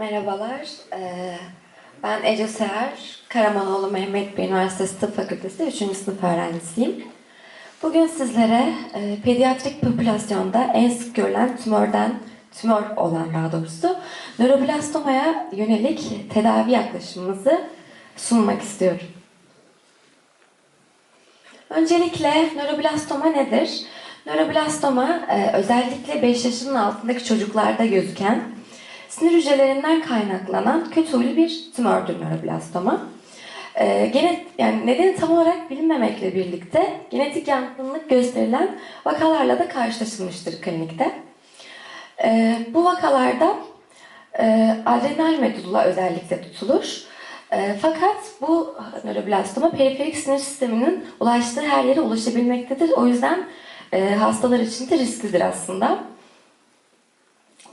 Merhabalar, ben Ece Seher, Karamanoğlu Mehmet Bey Üniversitesi Tıp Fakültesi 3. sınıf öğrencisiyim. Bugün sizlere pediatrik popülasyonda en sık görülen tümörden, tümör olan daha doğrusu, nöroblastomaya yönelik tedavi yaklaşımımızı sunmak istiyorum. Öncelikle nöroblastoma nedir? Nöroblastoma özellikle 5 yaşının altındaki çocuklarda gözüken sinir hücrelerinden kaynaklanan kötü huylu bir tümördür nöroblastoma. E, genet, yani nedeni tam olarak bilinmemekle birlikte genetik yatkınlık gösterilen vakalarla da karşılaşılmıştır klinikte. E, bu vakalarda e, adrenal medulla özellikle tutulur. E, fakat bu nöroblastoma periferik sinir sisteminin ulaştığı her yere ulaşabilmektedir. O yüzden e, hastalar için de risklidir aslında.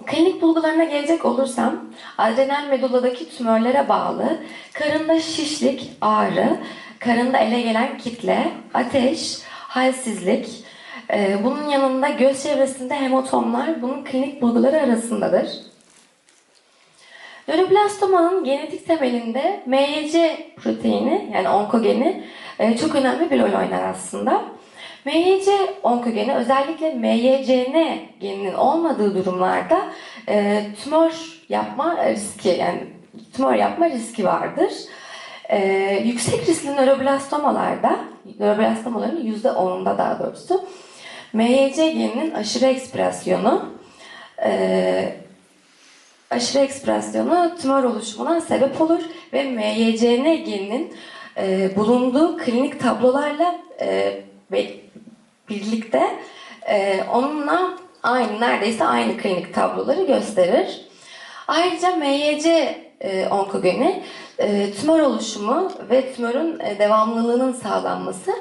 Klinik bulgularına gelecek olursam, adrenal medulladaki tümörlere bağlı karında şişlik, ağrı, karında ele gelen kitle, ateş, halsizlik, e, bunun yanında göz çevresinde hematomlar bunun klinik bulguları arasındadır. Nöroblastomanın genetik temelinde MYC proteini yani onkogeni e, çok önemli bir rol oynar aslında. MYC onkogeni özellikle MYCN geninin olmadığı durumlarda e, tümör yapma riski yani tümör yapma riski vardır. E, yüksek riskli nöroblastomalarda, nöroblastomaların %10'unda daha doğrusu MYC geninin aşırı ekspresyonu e, aşırı ekspresyonu tümör oluşumuna sebep olur ve MYCN geninin e, bulunduğu klinik tablolarla e, ve birlikte e, onunla aynı neredeyse aynı klinik tabloları gösterir. Ayrıca MYC e, onkogeni e, tümör oluşumu ve tümörün e, devamlılığının sağlanması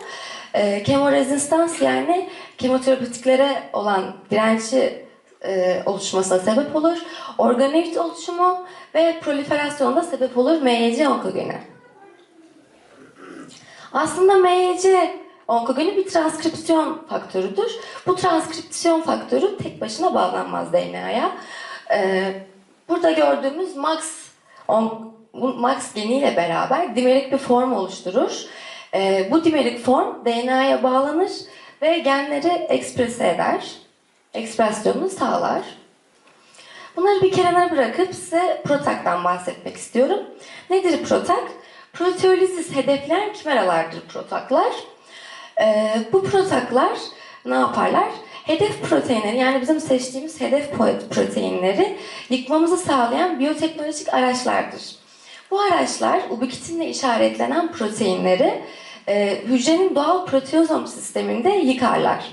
e, kemorezistans yani kemoterapötiklere olan direnci e, oluşmasına sebep olur. Organoid oluşumu ve proliferasyonda sebep olur MYC onkogeni. Aslında MYC onkogeni bir transkripsiyon faktörüdür. Bu transkripsiyon faktörü tek başına bağlanmaz DNA'ya. Ee, burada gördüğümüz MAX, on, MAX geniyle beraber dimerik bir form oluşturur. Ee, bu dimerik form DNA'ya bağlanır ve genleri eksprese eder. Ekspresyonunu sağlar. Bunları bir kenara bırakıp size protaktan bahsetmek istiyorum. Nedir protak? Proteolizis hedefleyen kimeralardır protaklar. Ee, bu protaklar ne yaparlar? Hedef proteinleri yani bizim seçtiğimiz hedef proteinleri yıkmamızı sağlayan biyoteknolojik araçlardır. Bu araçlar ubiquitinle işaretlenen proteinleri e, hücrenin doğal proteozom sisteminde yıkarlar.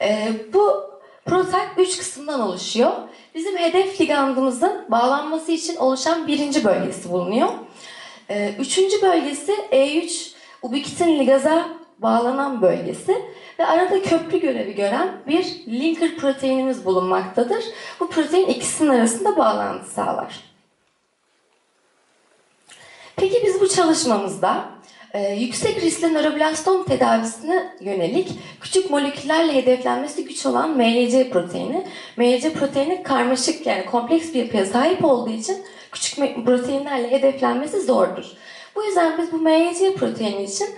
E, bu protak üç kısımdan oluşuyor. Bizim hedef ligandımızın bağlanması için oluşan birinci bölgesi bulunuyor. E, üçüncü bölgesi E3 ubiquitin ligaza bağlanan bölgesi ve arada köprü görevi gören bir linker proteinimiz bulunmaktadır. Bu protein ikisinin arasında bağlantı sağlar. Peki biz bu çalışmamızda e, yüksek riskli nöroblastom tedavisine yönelik küçük moleküllerle hedeflenmesi güç olan MYC proteini, MYC proteini karmaşık yani kompleks bir yapıya sahip olduğu için küçük proteinlerle hedeflenmesi zordur. Bu yüzden biz bu MYC proteini için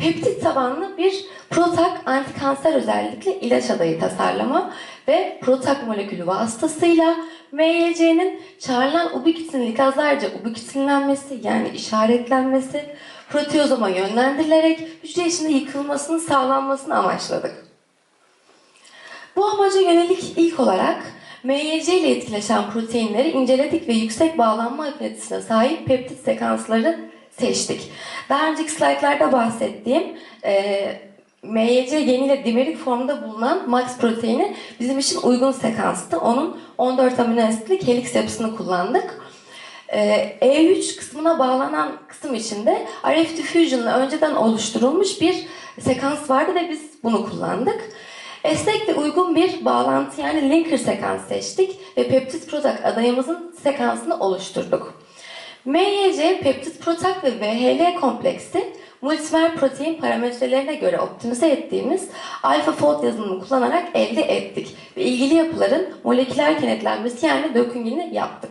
peptit tabanlı bir protak antikanser özellikle ilaç adayı tasarlama ve protak molekülü vasıtasıyla MYC'nin çağrılan ubiquitin likazlarca ubiquitinlenmesi yani işaretlenmesi proteozoma yönlendirilerek hücre içinde yıkılmasının sağlanmasını amaçladık. Bu amaca yönelik ilk olarak MYC ile etkileşen proteinleri inceledik ve yüksek bağlanma afinitisine sahip peptit sekansları seçtik. Daha önceki slaytlarda bahsettiğim e, MYC geniyle dimerik formda bulunan MAX proteini bizim için uygun sekanstı. Onun 14 amino asitlik helix yapısını kullandık. Ee, E3 kısmına bağlanan kısım içinde RF diffusion'la önceden oluşturulmuş bir sekans vardı ve biz bunu kullandık. Esnek ve uygun bir bağlantı yani linker sekans seçtik ve peptit protak adayımızın sekansını oluşturduk. MYC, peptit protak ve VHL kompleksi multimer protein parametrelerine göre optimize ettiğimiz alfa fold yazılımını kullanarak elde ettik ve ilgili yapıların moleküler kenetlenmesi yani döküngeni yaptık.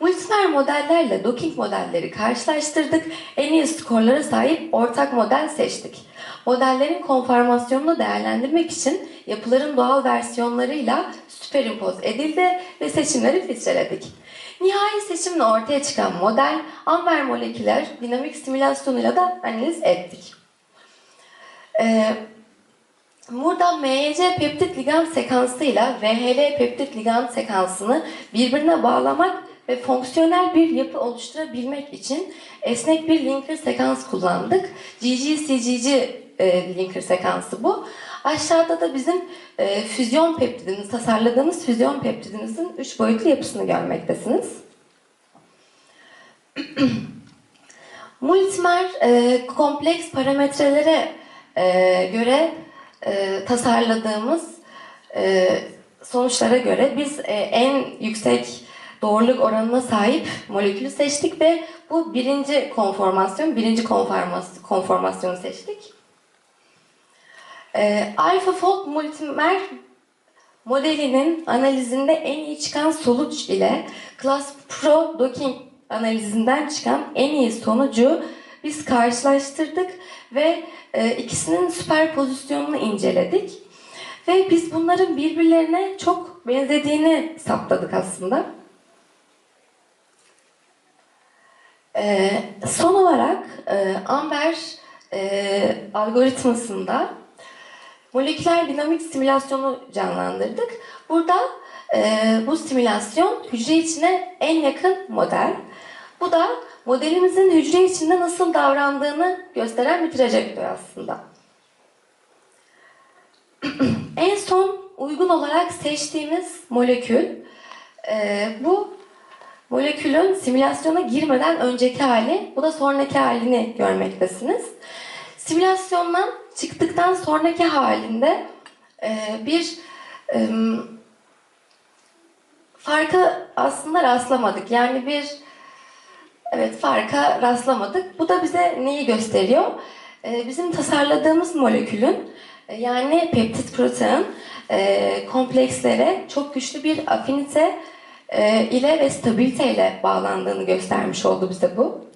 Multimer modellerle docking modelleri karşılaştırdık. En iyi skorlara sahip ortak model seçtik. Modellerin konformasyonunu değerlendirmek için yapıların doğal versiyonlarıyla süperimpoz edildi ve seçimleri filtreledik. Nihai seçimle ortaya çıkan model amber moleküler dinamik simülasyonuyla da analiz ettik. Ee, Burada MYC peptit ligand sekansıyla VHL peptit ligand sekansını birbirine bağlamak ve fonksiyonel bir yapı oluşturabilmek için esnek bir linker sekans kullandık. GGCGG e, linker sekansı bu. Aşağıda da bizim e, füzyon peptidimiz, tasarladığımız füzyon peptidimizin üç boyutlu yapısını görmektesiniz. Multimer e, kompleks parametrelere e, göre e, tasarladığımız e, sonuçlara göre biz e, en yüksek doğruluk oranına sahip molekülü seçtik ve bu birinci konformasyon, birinci konformas- konformasyonu seçtik. E, AlphaFold Multimer modelinin analizinde en iyi çıkan sonuç ile Class Pro Docking analizinden çıkan en iyi sonucu biz karşılaştırdık ve e, ikisinin süperpozisyonunu inceledik. Ve biz bunların birbirlerine çok benzediğini saptadık aslında. E, son olarak e, Amber e, algoritmasında moleküler dinamik simülasyonu canlandırdık. Burada e, bu simülasyon hücre içine en yakın model. Bu da modelimizin hücre içinde nasıl davrandığını gösteren bir trajektör aslında. en son uygun olarak seçtiğimiz molekül e, bu molekülün simülasyona girmeden önceki hali, bu da sonraki halini görmektesiniz. Simülasyondan çıktıktan sonraki halinde e, bir e, farka aslında rastlamadık. Yani bir evet farka rastlamadık. Bu da bize neyi gösteriyor? E, bizim tasarladığımız molekülün e, yani peptit protein e, komplekslere çok güçlü bir afinite e, ile ve stabilite ile bağlandığını göstermiş oldu bize bu.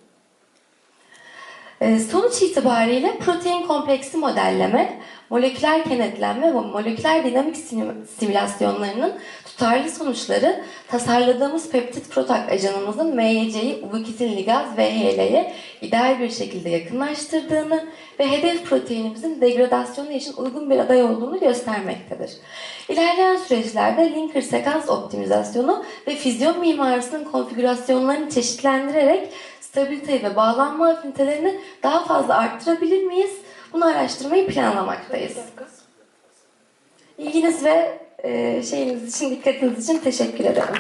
Ee, Sonuç itibariyle protein kompleksi modelleme, moleküler kenetlenme ve moleküler dinamik sim- simülasyonlarının tutarlı sonuçları tasarladığımız peptit protak ajanımızın MYC'yi ubiquitin ligaz ve HL'ye ideal bir şekilde yakınlaştırdığını ve hedef proteinimizin degradasyonu için uygun bir aday olduğunu göstermektedir. İlerleyen süreçlerde linker sekans optimizasyonu ve füzyon mimarisinin konfigürasyonlarını çeşitlendirerek stabiliteyi ve bağlanma afinitelerini daha fazla arttırabilir miyiz? Bunu araştırmayı planlamaktayız. İlginiz ve e, şeyiniz için, dikkatiniz için teşekkür ederim.